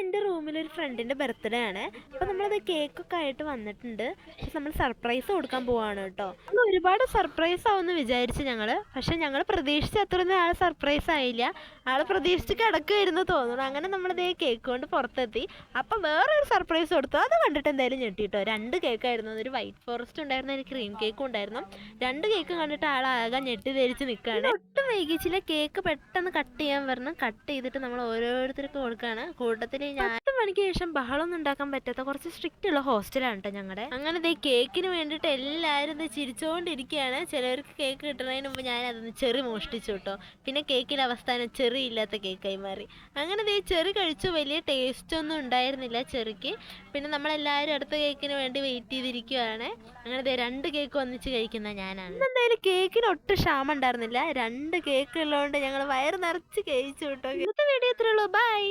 എന്റെ ഒരു ഫ്രണ്ടിന്റെ ബർത്ത്ഡേ ആണ്. അപ്പോൾ നമ്മളത് കേക്കൊക്കെ ആയിട്ട് വന്നിട്ടുണ്ട്. പക്ഷെ നമ്മൾ സർപ്രൈസ് കൊടുക്കാൻ പോവാണ് കേട്ടോ. ഒരുപാട് സർപ്രൈസ് ആവുമെന്ന് വിചാരിച്ചു ഞങ്ങൾ പക്ഷെ ഞങ്ങൾ പ്രതീക്ഷിച്ച അത്രയൊന്നും ആൾ സർപ്രൈസ് ആയില്ല. ആൾ പ്രതീക്ഷിച്ച് കിടക്കുമായിരുന്നു തോന്നുന്നു. അങ്ങനെ നമ്മളിതേ കേക്ക് കൊണ്ട് പുറത്തെത്തി. അപ്പോൾ വേറൊരു സർപ്രൈസ് കൊടുത്തു. അത് കണ്ടിട്ട് എന്തായാലും ഞെട്ടിട്ടോ. രണ്ട് കേക്കായിരുന്നു ഒരു വൈറ്റ് ഫോറസ്റ്റ് ഉണ്ടായിരുന്നു. ഒരു ക്രീം കേക്കും ഉണ്ടായിരുന്നു. രണ്ട് കേക്ക് കണ്ടിട്ട് ആളാകെ ഞെട്ടി ധരിച്ച് നിൽക്കുകയാണ് ഒട്ടും വൈകിച്ചില്ല. കേക്ക് പെട്ടെന്ന് കട്ട് ചെയ്യാൻ വരണം. കട്ട് ചെയ്തിട്ട് നമ്മൾ ഓരോരുത്തർക്ക് കൊടുക്കുകയാണ്. കൂട്ടത്തിൽ ഞാൻ പത്ത് മണിക്ക് ശേഷം ബഹളമൊന്നും ഉണ്ടാക്കാൻ പറ്റാത്ത കുറച്ച് സ്ട്രിക്റ്റ് ഉള്ള ഹോസ്റ്റലാണ് കേട്ടോ ഞങ്ങളുടെ അങ്ങനെ ദേ കേക്കിന് വേണ്ടിട്ട് എല്ലാവരും ഇത് ചിരിച്ചുകൊണ്ടിരിക്കുകയാണ് ചിലവർക്ക് കേക്ക് കിട്ടുന്നതിന് മുമ്പ് ഞാൻ അതൊന്ന് ചെറി മോഷ്ടിച്ചു കേട്ടോ. പിന്നെ കേക്കിന്റെ അവസ്ഥാനം ചെറി ഇല്ലാത്ത കേക്കായി മാറി. അങ്ങനെ ദേ ചെറി കഴിച്ചു. വലിയ ടേസ്റ്റ് ഒന്നും ഉണ്ടായിരുന്നില്ല ചെറിക്ക്. പിന്നെ നമ്മളെല്ലാവരും അടുത്ത കേക്കിന് വേണ്ടി വെയിറ്റ് ചെയ്തിരിക്കുകയാണ് അങ്ങനെ ദേ രണ്ട് കേക്ക് ഒന്നിച്ച് കഴിക്കുന്ന ഞാനാണ്. എന്തായാലും കേക്കിന് ഒട്ടും ക്ഷാമം ഉണ്ടായിരുന്നില്ല. രണ്ട് കേക്ക് ഉള്ളതുകൊണ്ട് ഞങ്ങൾ വയറ് നിറച്ച് കഴിച്ചു കേട്ടോ. ഇന്നത്തെ വീഡിയോ ഇത്രയുള്ളൂ ബൈ